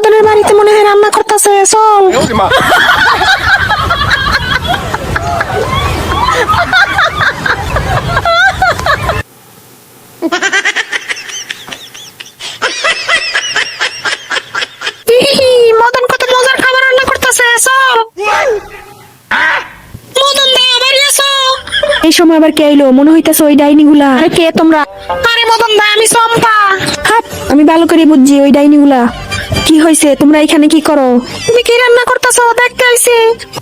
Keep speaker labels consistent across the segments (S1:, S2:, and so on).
S1: মদনের বাড়িতে মনে হয় রান্না করতেছে চল। মদন কত মজার
S2: এই সময় আবার কে এলো মনে হইতেছে ওই ডাইনি গুলা
S1: কে তোমরা? আরে মদন দা আমি
S2: সম্পা আমি ভালো করে বুঝছি ওই ডাইনি গুলা কি হয়েছে তোমরা এখানে কি করো?
S1: তুমি কি রান্না করতেছো? দেখতে আইছি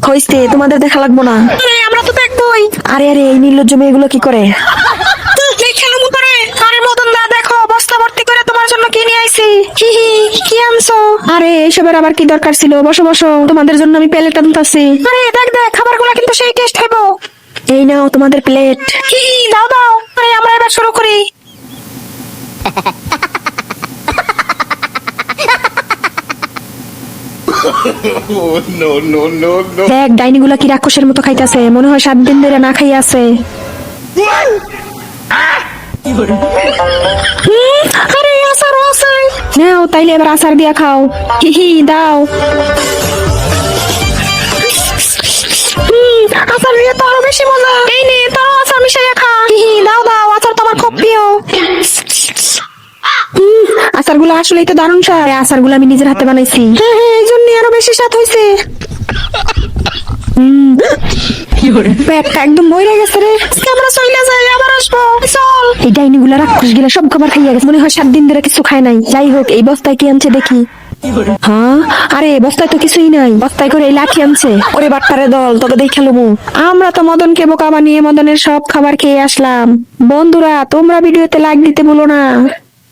S2: হয়েছে তোমাদের দেখা লাগবো না।
S1: আরে আমরা তো দেখবই।
S2: আরে আরে এই নির্লজ্জ মেয়েগুলো কি করে?
S1: খেলাম করে আরে মদন দা দেখো বস্তা ভর্তি করে তোমার জন্য কি নিয়ে আইছি। হি হি কি আনছো?
S2: আরে আবার কি দরকার ছিল? বসো বসো তোমাদের জন্য আমি প্লেট আনতাছি।
S1: আরে দেখ দেখ খাবারগুলো কিন্তু সেই টেস্ট হইব।
S2: এই নাও তোমাদের প্লেট।
S1: দাও দাও আরে আমরা এবার শুরু করি
S3: Oh no no no no!
S2: দেখ ডাইনি গুলা কি রাক্ষসের মতো খাইতাছে? মনে হয় সাত দিন ধরে না খাই আছে। নাও, তাইলে এবার আচার দিয়া খাও। হি হি, দাও।
S1: দিয়ে তো আরও বেশি মজা। এই নে আচার মিশাইয়া খা। হি হি, দাও দাও, আচার তো আমার খুব প্রিয়।
S2: আচারগুলো আসলেই তো দারুণ স্বাদ। আচারগুলো আমি নিজের হাতে বানাইছি।
S1: হ্যাঁ হ্যাঁ আরও বেশি স্বাদ হয়েছে আমরা
S2: হয় তো কিছুই নাই। বস্তায় করে লাঠি আনছে। দল আমরা তো মদনকে বোকা বানিয়ে মদনের সব খাবার খেয়ে আসলাম। বন্ধুরা, তোমরা ভিডিওতে লাইক দিতে বলো না।